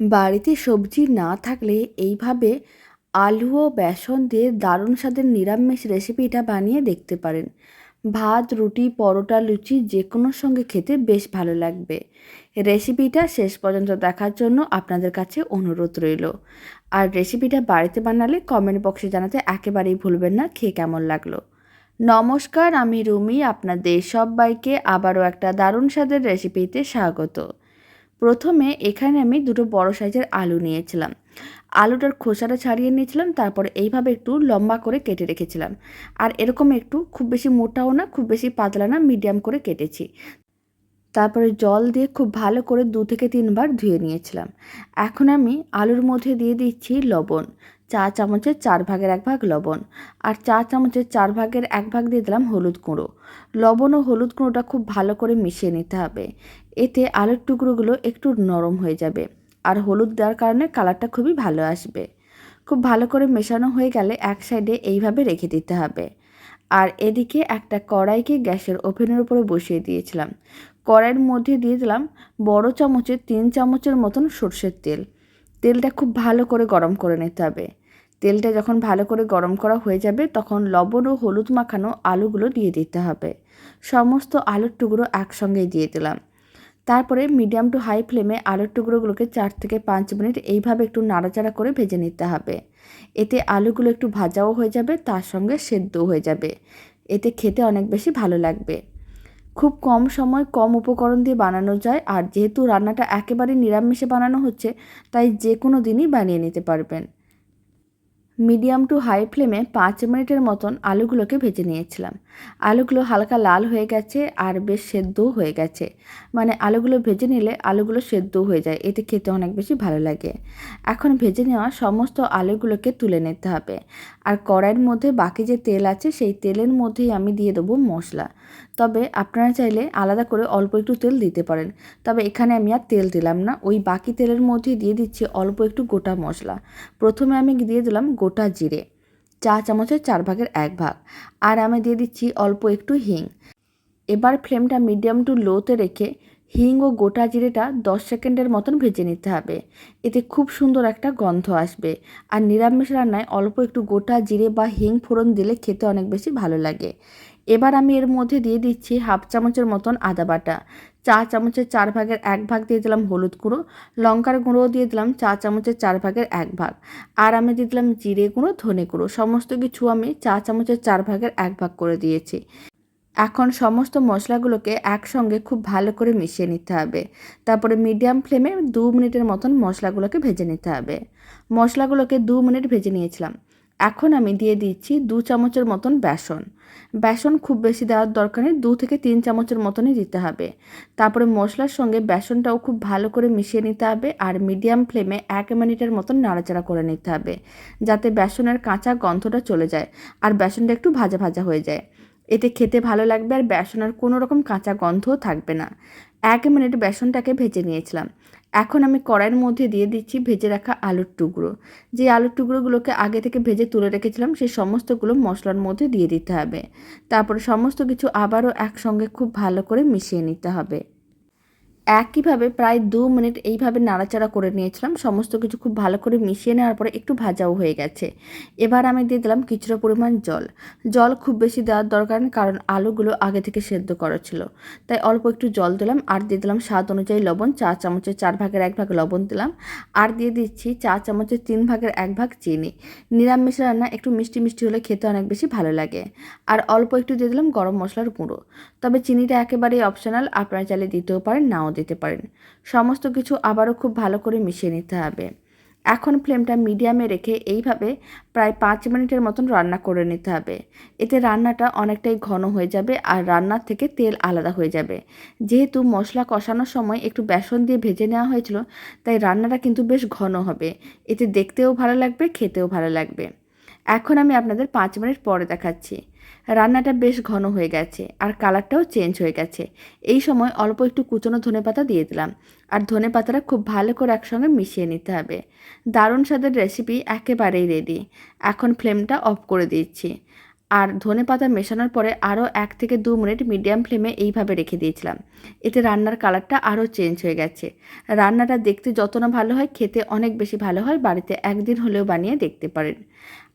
বাড়িতে সবজি না থাকলে এইভাবে আলু ও বেসন দিয়ে দারুণ স্বাদের নিরামিষ রেসিপিটা বানিয়ে দেখতে পারেন। ভাত, রুটি, পরোটা, লুচি যে কোনো সঙ্গে খেতে বেশ ভালো লাগবে। রেসিপিটা শেষ পর্যন্ত দেখার জন্য আপনাদের কাছে অনুরোধ রইল। আর রেসিপিটা বাড়িতে বানালে কমেন্ট বক্সে জানাতে একেবারেই ভুলবেন না, খেয়ে কেমন লাগল। নমস্কার, আমি রুমি, আপনাদের সবাইকে আবারও একটা দারুণ স্বাদের রেসিপিতে স্বাগত। প্রথমে এখানে আমি দুটো বড় সাইজের আলু নিয়েছিলাম। আলুটার খোসাটা ছাড়িয়ে নিয়েছিলাম, তারপরে এইভাবে একটু লম্বা করে কেটে রেখেছিলাম। আর এরকম একটু, খুব বেশি মোটাও না, খুব বেশি পাতলা না, মিডিয়াম করে কেটেছি। তারপরে জল দিয়ে খুব ভালো করে দু থেকে তিনবার ধুয়ে নিয়েছিলাম। এখন আমি আলুর মধ্যে দিয়ে দিচ্ছি লবণ। চা চামচের চার ভাগের এক ভাগ লবণ। আর চা চামচের চার ভাগের এক ভাগ দিয়ে দিলাম হলুদ গুঁড়ো। লবণ ও হলুদ গুঁড়োটা খুব ভালো করে মিশিয়ে নিতে হবে। এতে আলুর টুকরোগুলো একটু নরম হয়ে যাবে। আর হলুদ দেওয়ার কারণে কালারটা খুবই ভালো আসবে। খুব ভালো করে মেশানো হয়ে গেলে এক সাইডে এইভাবে রেখে দিতে হবে। আর এদিকে একটা কড়াইকে গ্যাসের ওভেনের উপরে বসিয়ে দিয়েছিলাম। কড়াইয়ের মধ্যে দিয়ে দিলাম বড় চামচের তিন চামচের মতন সর্ষের তেল। তেলটা খুব ভালো করে গরম করে নিতে হবে। তেলটা যখন ভালো করে গরম করা হয়ে যাবে, তখন লবণ ও হলুদ মাখানো আলুগুলো দিয়ে দিতে হবে। সমস্ত আলুর টুকরো একসঙ্গেই দিয়ে দিলাম। তারপরে মিডিয়াম টু হাই ফ্লেমে আলুর টুকরোগুলোকে চার থেকে পাঁচ মিনিট এইভাবে একটু নাড়াচাড়া করে ভেজে নিতে হবে। এতে আলুগুলো একটু ভাজাও হয়ে যাবে, তার সঙ্গে সেদ্ধও হয়ে যাবে। এতে খেতে অনেক বেশি ভালো লাগবে। খুব কম সময় কম উপকরণ দিয়ে বানানো যায়, আর যেহেতু রান্নাটা একেবারে নিরামিষে বানানো হচ্ছে, তাই যে কোনো দিনই বানিয়ে নিতে পারবেন। মিডিয়াম টু হাই ফ্লেমে পাঁচ মিনিটের মতন আলুগুলোকে ভেজে নিয়েছিলাম। আলুগুলো হালকা লাল হয়ে গেছে আর বেশ সেদ্ধও হয়ে গেছে। মানে আলুগুলো ভেজে নিলে আলুগুলো সেদ্ধও হয়ে যায়, এতে খেতে অনেক বেশি ভালো লাগে। এখন ভেজে নেওয়া সমস্ত আলুগুলোকে তুলে নিতে হবে। আর কড়াইয়ের মধ্যে বাকি যে তেল আছে, সেই তেলের মধ্যেই আমি দিয়ে দেবো মশলা। তবে আপনারা চাইলে আলাদা করে অল্প একটু তেল দিতে পারেন। তবে এখানে আমি আর তেল দিলাম না। ওই বাকি তেলের মধ্যে দিয়ে দিচ্ছি অল্প একটু গোটা মশলা। প্রথমে আমি দিয়ে দিলাম গোটা জিরে, চা চামচের চার ভাগের এক ভাগ। আর আমি দিয়ে দিচ্ছি অল্প একটু হিং। এবার ফ্লেমটা মিডিয়াম টু লোতে রেখে হিং ও গোটা জিরেটা দশ সেকেন্ডের মতন ভেজে নিতে হবে। এতে খুব সুন্দর একটা গন্ধ আসবে। আর নিরামিষ রান্নায় অল্প একটু গোটা জিরে বা হিং ফোড়ন দিলে খেতে অনেক বেশি ভালো লাগে। এবার আমি এর মধ্যে দিয়ে দিচ্ছি হাফ চামচের মতন আদা বাটা। চা চামচের চার ভাগের এক ভাগ দিয়ে দিলাম হলুদ গুঁড়ো। লঙ্কার গুঁড়ো দিয়ে দিলাম চা চামচের চার ভাগের এক ভাগ। আর আমি দিয়ে দিলাম জিরে গুঁড়ো, ধনে গুঁড়ো। সমস্ত কিছু আমি চা চামচের চার ভাগের এক ভাগ করে দিয়েছি। এখন সমস্ত মশলাগুলোকে একসঙ্গে খুব ভালো করে মিশিয়ে নিতে হবে। তারপরে মিডিয়াম ফ্লেমে দু মিনিটের মতন মশলাগুলোকে ভেজে নিতে হবে। মশলাগুলোকে দু মিনিট ভেজে নিয়েছিলাম। এখন আমি দিয়ে দিচ্ছি দু চামচের মতন বেসন। বেসন খুব বেশি দেওয়ার দরকার নেই, দু থেকে তিন চামচের মতনই দিতে হবে। তারপরে মশলার সঙ্গে বেসনটাও খুব ভালো করে মিশিয়ে নিতে হবে আর মিডিয়াম ফ্লেমে এক মিনিটের মতন নাড়াচাড়া করে নিতে হবে, যাতে বেসনের কাঁচা গন্ধটা চলে যায় আর বেসনটা একটু ভাজা ভাজা হয়ে যায়। এতে খেতে ভালো লাগবে আর বেসনের কোনো রকম কাঁচা গন্ধও থাকবে না। এক মিনিট বেসনটাকে ভেজে নিয়েছিলাম। এখন আমি কড়াইয়ের মধ্যে দিয়ে দিচ্ছি ভেজে রাখা আলুর টুকরো। যে আলুর টুকরোগুলোকে আগে থেকে ভেজে তুলে রেখেছিলাম, সেই সমস্তগুলো মশলার মধ্যে দিয়ে দিতে হবে। তারপরে সমস্ত কিছু আবারও একসঙ্গে খুব ভালো করে মিশিয়ে নিতে হবে। একইভাবে প্রায় দু মিনিট এইভাবে নাড়াচাড়া করে নিয়েছিলাম। সমস্ত কিছু খুব ভালো করে মিশিয়ে নেওয়ার পরে একটু ভাজাও হয়ে গেছে। এবার আমি দিয়ে দিলাম কিছুটা পরিমাণ জল। জল খুব বেশি দেওয়ার দরকার নেই, কারণ আলুগুলো আগে থেকে সেদ্ধ করা ছিল। তাই অল্প একটু জল দিলাম আর দিয়ে দিলাম স্বাদ অনুযায়ী লবণ। চা চামচের চার ভাগের এক ভাগ লবণ দিলাম আর দিয়ে দিচ্ছি চা চামচের তিন ভাগের এক ভাগ চিনি। নিরামিষ রান্না একটু মিষ্টি মিষ্টি হলে খেতে অনেক বেশি ভালো লাগে। আর অল্প একটু দিয়ে দিলাম গরম মশলার গুঁড়ো। তবে চিনিটা একেবারেই অপশনাল, আপনারা চাইলে দিতেও পারেন দিতে পারেন। সমস্ত কিছু আবারও খুব ভালো করে মিশিয়ে নিতে হবে। এখন ফ্লেমটা মিডিয়ামে রেখে এইভাবে প্রায় পাঁচ মিনিটের মতন রান্না করে নিতে হবে। এতে রান্নাটা অনেকটাই ঘন হয়ে যাবে আর রান্নার থেকে তেল আলাদা হয়ে যাবে। যেহেতু মশলা কষানোর সময় একটু বেসন দিয়ে ভেজে নেওয়া হয়েছিল, তাই রান্নাটা কিন্তু বেশ ঘন হবে। এতে দেখতেও ভালো লাগবে, খেতেও ভালো লাগবে। এখন আমি আপনাদের পাঁচ মিনিট পরে দেখাচ্ছি। রান্নাটা বেশ ঘন হয়ে গেছে আর কালারটাও চেঞ্জ হয়ে গেছে। এই সময় অল্প একটু কুচনো ধনে পাতা দিয়ে দিলাম। আর ধনে পাতাটা খুব ভালো করে একসঙ্গে মিশিয়ে নিতে হবে। দারুণ স্বাদের রেসিপি একেবারেই রেডি এখন ফ্লেমটা অফ করে দিচ্ছি। আর ধনে পাতা মেশানোর পরে আরও এক থেকে দু মিনিট মিডিয়াম ফ্লেমে এইভাবে রেখে দিয়েছিলাম। এতে রান্নার কালারটা আরও চেঞ্জ হয়ে গেছে। রান্নাটা দেখতে যত না ভালো হয়, খেতে অনেক বেশি ভালো হয়, বাড়িতে একদিন হলেও বানিয়ে দেখতে পারেন।